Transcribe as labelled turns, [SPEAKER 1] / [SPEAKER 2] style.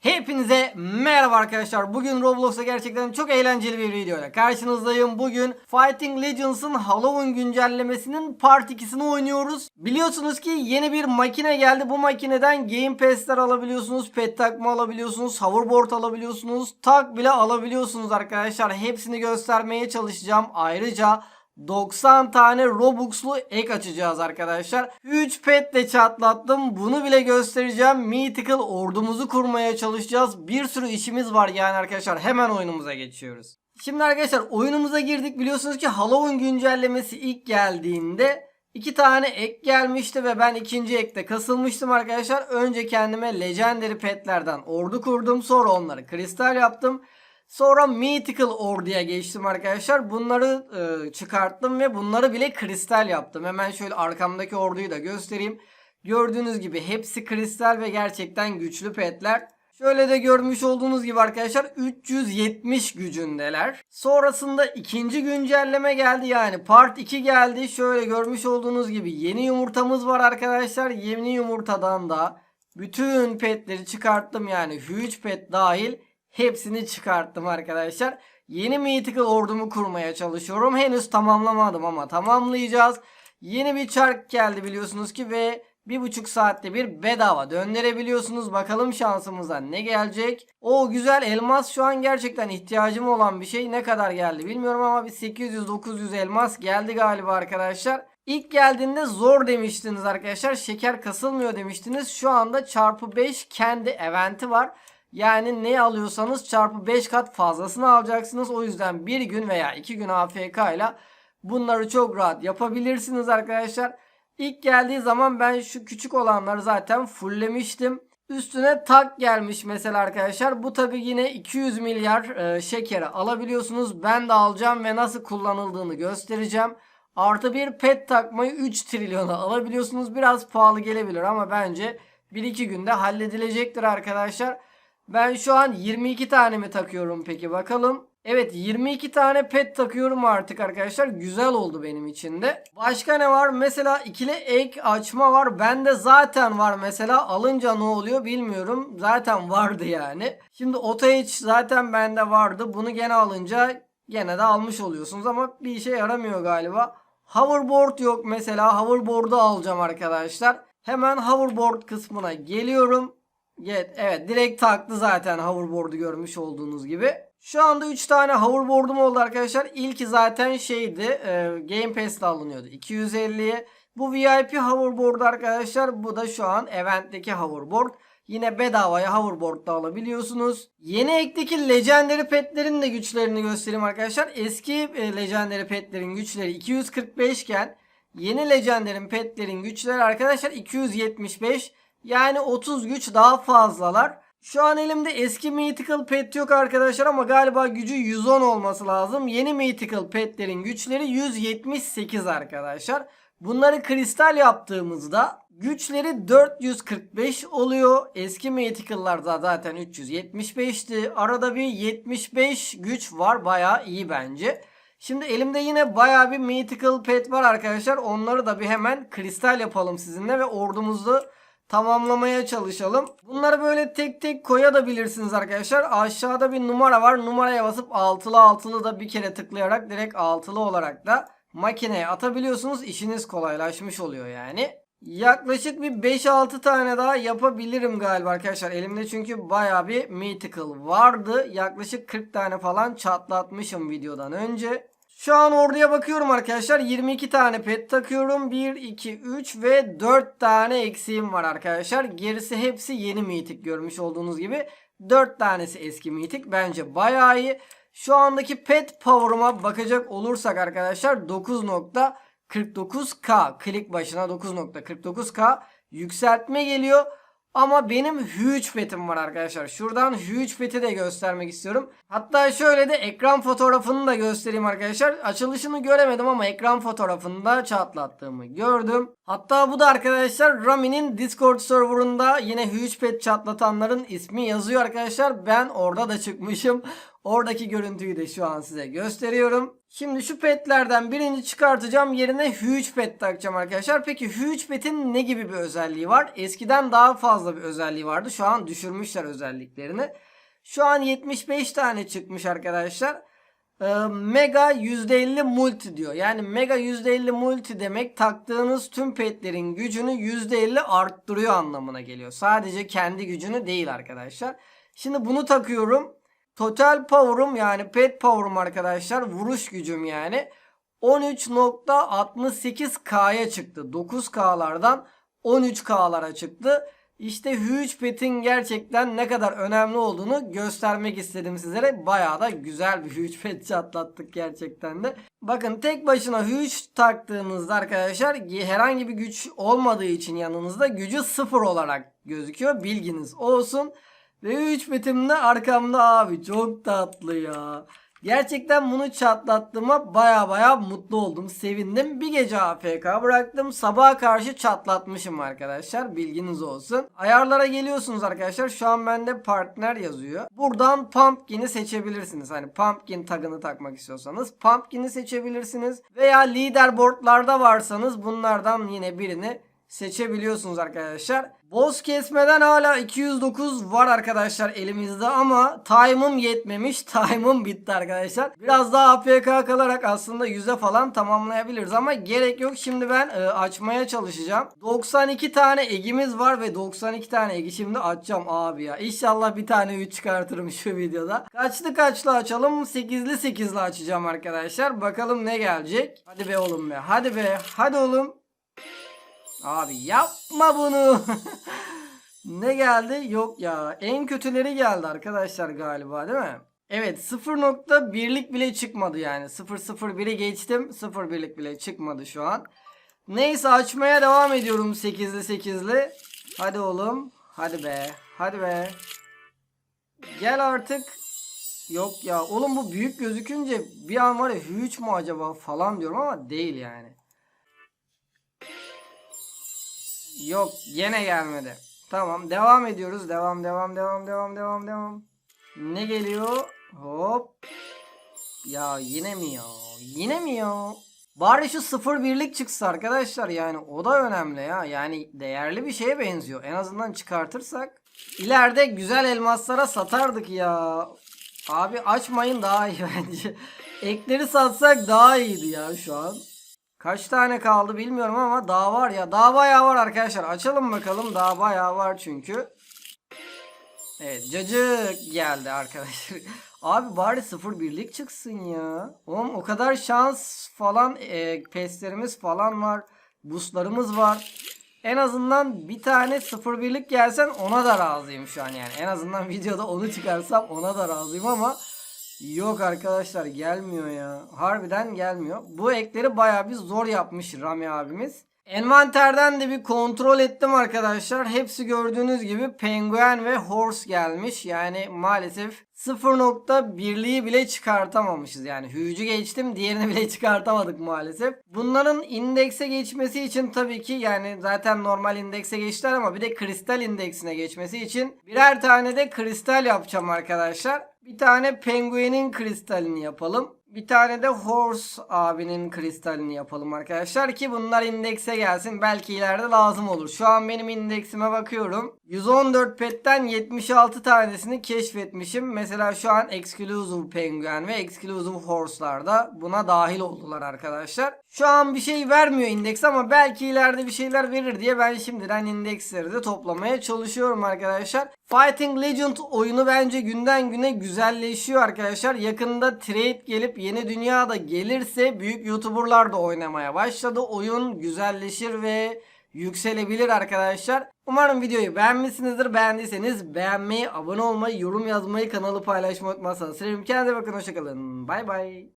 [SPEAKER 1] Hepinize merhaba arkadaşlar. Bugün Roblox'ta gerçekten çok eğlenceli bir videoyla karşınızdayım. Bugün Fighting Legends'ın Halloween güncellemesinin part 2'sini oynuyoruz. Biliyorsunuz ki yeni bir makine geldi. Bu makineden Game Pass'ler alabiliyorsunuz, pet takma alabiliyorsunuz, hoverboard alabiliyorsunuz, tag bile alabiliyorsunuz arkadaşlar. Hepsini göstermeye çalışacağım. Ayrıca 90 tane Robux'lu ek açacağız arkadaşlar. 3 petle çatlattım. Bunu bile göstereceğim. Mythical ordumuzu kurmaya çalışacağız. Bir sürü işimiz var yani arkadaşlar. Hemen oyunumuza geçiyoruz. Şimdi arkadaşlar oyunumuza girdik. Biliyorsunuz ki Halloween güncellemesi ilk geldiğinde iki tane ek gelmişti ve ben ikinci ekte kasılmıştım arkadaşlar. Önce kendime Legendary petlerden ordu kurdum. Sonra onları kristal yaptım. Sonra Mythical Ordu'ya geçtim arkadaşlar. Bunları e, çıkarttım ve bunları bile kristal yaptım. Hemen şöyle arkamdaki orduyu da göstereyim. Gördüğünüz gibi hepsi kristal ve gerçekten güçlü petler. Şöyle de görmüş olduğunuz gibi arkadaşlar 370 gücündeler. Sonrasında ikinci güncelleme geldi yani part 2 geldi. Şöyle görmüş olduğunuz gibi yeni yumurtamız var arkadaşlar. Yeni yumurtadan da bütün petleri çıkarttım yani huge pet dahil hepsini çıkarttım arkadaşlar. Yeni Mythical ordumu kurmaya çalışıyorum. Henüz tamamlamadım ama tamamlayacağız. Yeni bir çark geldi biliyorsunuz ki ve bir buçuk saatte bir bedava döndürebiliyorsunuz. Bakalım şansımıza ne gelecek. O güzel elmas şu an gerçekten ihtiyacım olan bir şey. Ne kadar geldi bilmiyorum ama bir 800-900 elmas geldi galiba arkadaşlar. İlk geldiğinde zor demiştiniz arkadaşlar. Şeker kasılmıyor demiştiniz. Şu anda çarpı 5 kendi eventi var. Yani ne alıyorsanız çarpı 5 kat fazlasını alacaksınız. O yüzden bir gün veya iki gün AFK ile bunları çok rahat yapabilirsiniz arkadaşlar. İlk geldiği zaman ben şu küçük olanları zaten fulllemiştim. Üstüne tak gelmiş mesela arkadaşlar. Bu tabi yine 200 milyar e, şekeri alabiliyorsunuz. Ben de alacağım ve nasıl kullanıldığını göstereceğim. Artı bir pet takmayı 3 trilyona alabiliyorsunuz. Biraz pahalı gelebilir ama bence 1-2 günde halledilecektir arkadaşlar. Ben şu an 22 tane mi takıyorum peki bakalım. Evet 22 tane pet takıyorum artık arkadaşlar. Güzel oldu benim için de. Başka ne var? Mesela ikili ek açma var. Bende zaten var mesela. Alınca ne oluyor bilmiyorum. Zaten vardı yani. Şimdi H zaten bende vardı. Bunu gene alınca gene de almış oluyorsunuz ama bir işe yaramıyor galiba. Hoverboard yok mesela. Hoverboard'u alacağım arkadaşlar. Hemen hoverboard kısmına geliyorum. Evet, evet direkt taktı zaten hoverboard'u görmüş olduğunuz gibi. Şu anda 3 tane hoverboard'um oldu arkadaşlar. İlki zaten şeydi e, Game Pass'te alınıyordu 250'ye. Bu VIP hoverboard arkadaşlar. Bu da şu an eventteki hoverboard. Yine bedavaya hoverboard'da alabiliyorsunuz. Yeni ekteki Legendary petlerin de güçlerini göstereyim arkadaşlar. Eski e, Legendary petlerin güçleri 245 iken yeni Legendary petlerin güçleri arkadaşlar 275. Yani 30 güç daha fazlalar. Şu an elimde eski Mythical Pet yok arkadaşlar ama galiba gücü 110 olması lazım. Yeni Mythical Pet'lerin güçleri 178 arkadaşlar. Bunları kristal yaptığımızda güçleri 445 oluyor. Eski Mythical'larda zaten 375'ti. Arada bir 75 güç var. Baya iyi bence. Şimdi elimde yine baya bir Mythical Pet var arkadaşlar. Onları da bir hemen kristal yapalım sizinle ve ordumuzu tamamlamaya çalışalım. Bunları böyle tek tek koyabilirsiniz arkadaşlar. Aşağıda bir numara var. Numaraya basıp altılı altılı da bir kere tıklayarak direkt altılı olarak da makineye atabiliyorsunuz. İşiniz kolaylaşmış oluyor yani. Yaklaşık bir 5-6 tane daha yapabilirim galiba arkadaşlar. Elimde çünkü baya bir mythical vardı. Yaklaşık 40 tane falan çatlatmışım videodan önce. Şu an orduya bakıyorum arkadaşlar. 22 tane pet takıyorum. 1, 2, 3 ve 4 tane eksiğim var arkadaşlar. Gerisi hepsi yeni mitik görmüş olduğunuz gibi. 4 tanesi eski mitik. Bence bayağı iyi. Şu andaki pet power'ıma bakacak olursak arkadaşlar 9.49k. Klik başına 9.49k yükseltme geliyor. Ama benim huge petim var arkadaşlar. Şuradan huge peti de göstermek istiyorum. Hatta şöyle de ekran fotoğrafını da göstereyim arkadaşlar. Açılışını göremedim ama ekran fotoğrafında çatlattığımı gördüm. Hatta bu da arkadaşlar Rami'nin Discord serverında yine huge pet çatlatanların ismi yazıyor arkadaşlar. Ben orada da çıkmışım. Oradaki görüntüyü de şu an size gösteriyorum. Şimdi şu petlerden birini çıkartacağım. Yerine Huge pet takacağım arkadaşlar. Peki Huge pet'in ne gibi bir özelliği var? Eskiden daha fazla bir özelliği vardı. Şu an düşürmüşler özelliklerini. Şu an 75 tane çıkmış arkadaşlar. Ee, Mega %50 multi diyor. Yani Mega %50 multi demek taktığınız tüm petlerin gücünü %50 arttırıyor anlamına geliyor. Sadece kendi gücünü değil arkadaşlar. Şimdi bunu takıyorum. Total power'um yani pet power'um arkadaşlar vuruş gücüm yani 13.68K'ya çıktı. 9K'lardan 13K'lara çıktı. İşte Huge Pet'in gerçekten ne kadar önemli olduğunu göstermek istedim sizlere. Bayağı da güzel bir Huge Pet çatlattık gerçekten de. Bakın tek başına Huge taktığınızda arkadaşlar herhangi bir güç olmadığı için yanınızda gücü sıfır olarak gözüküyor. Bilginiz olsun. Ve 3 betim de arkamda abi. Çok tatlı ya. Gerçekten bunu çatlattığıma baya baya mutlu oldum. Sevindim. Bir gece AFK bıraktım. Sabaha karşı çatlatmışım arkadaşlar. Bilginiz olsun. Ayarlara geliyorsunuz arkadaşlar. Şu an bende partner yazıyor. Buradan Pumpkin'i seçebilirsiniz. Hani Pumpkin tagını takmak istiyorsanız Pumpkin'i seçebilirsiniz. Veya leaderboardlarda varsanız bunlardan yine birini seçebiliyorsunuz arkadaşlar. Boss kesmeden hala 209 var arkadaşlar elimizde ama time'ım yetmemiş. Time'ım bitti arkadaşlar. Biraz daha APK kalarak aslında 100'e falan tamamlayabiliriz ama gerek yok. Şimdi ben e, açmaya çalışacağım. 92 tane egimiz var ve 92 tane egi şimdi açacağım abi ya. İnşallah bir tane 3 çıkartırım şu videoda. Kaçlı kaçlı açalım? 8'li 8'li açacağım arkadaşlar. Bakalım ne gelecek. Hadi be oğlum be. Hadi be. Hadi oğlum. Abi yapma bunu. ne geldi? Yok ya. En kötüleri geldi arkadaşlar galiba değil mi? Evet 0.1'lik bile çıkmadı yani. 0.01'i geçtim. 0.1'lik bile çıkmadı şu an. Neyse açmaya devam ediyorum 8'li 8'li. Hadi oğlum. Hadi be. Hadi be. Gel artık. Yok ya. Oğlum bu büyük gözükünce bir an var ya huge mu acaba falan diyorum ama değil yani. Yok gene gelmedi. Tamam devam ediyoruz. Devam devam devam devam devam devam. Ne geliyor? Hop. Ya yine mi ya? Yine mi ya? Bari şu 0-1'lik çıksa arkadaşlar yani o da önemli ya. Yani değerli bir şeye benziyor. En azından çıkartırsak ileride güzel elmaslara satardık ya. Abi açmayın daha iyi bence. Ekleri satsak daha iyiydi ya şu an. Kaç tane kaldı bilmiyorum ama daha var ya. Daha bayağı var arkadaşlar. Açalım bakalım. Daha bayağı var çünkü. Evet cacık geldi arkadaşlar. Abi bari 0-1'lik çıksın ya. Oğlum o kadar şans falan e, peslerimiz falan var. Boostlarımız var. En azından bir tane 0-1'lik gelsen ona da razıyım şu an yani. En azından videoda onu çıkarsam ona da razıyım ama Yok arkadaşlar gelmiyor ya. Harbiden gelmiyor. Bu ekleri baya bir zor yapmış Rami abimiz. Envanterden de bir kontrol ettim arkadaşlar. Hepsi gördüğünüz gibi penguen ve horse gelmiş. Yani maalesef 0.1'liği bile çıkartamamışız. Yani hücü geçtim diğerini bile çıkartamadık maalesef. Bunların indekse geçmesi için tabii ki yani zaten normal indekse geçtiler ama bir de kristal indeksine geçmesi için birer tane de kristal yapacağım arkadaşlar. Bir tane penguenin kristalini yapalım. Bir tane de Horse abinin kristalini yapalım arkadaşlar ki bunlar indekse gelsin. Belki ileride lazım olur. Şu an benim indeksime bakıyorum. 114 petten 76 tanesini keşfetmişim. Mesela şu an Exclusive Penguin ve Exclusive Horse'lar da buna dahil oldular arkadaşlar. Şu an bir şey vermiyor indeks ama belki ileride bir şeyler verir diye ben şimdiden indeksleri de toplamaya çalışıyorum arkadaşlar. Fighting Legend oyunu bence günden güne güzelleşiyor arkadaşlar. Yakında trade gelip yeni dünyada gelirse büyük YouTuber'lar da oynamaya başladı. Oyun güzelleşir ve yükselebilir arkadaşlar. Umarım videoyu beğenmişsinizdir. Beğendiyseniz beğenmeyi, abone olmayı, yorum yazmayı, kanalı paylaşmayı unutmazsanız sevinirim. Kendinize bakın hoşçakalın. Bay bay.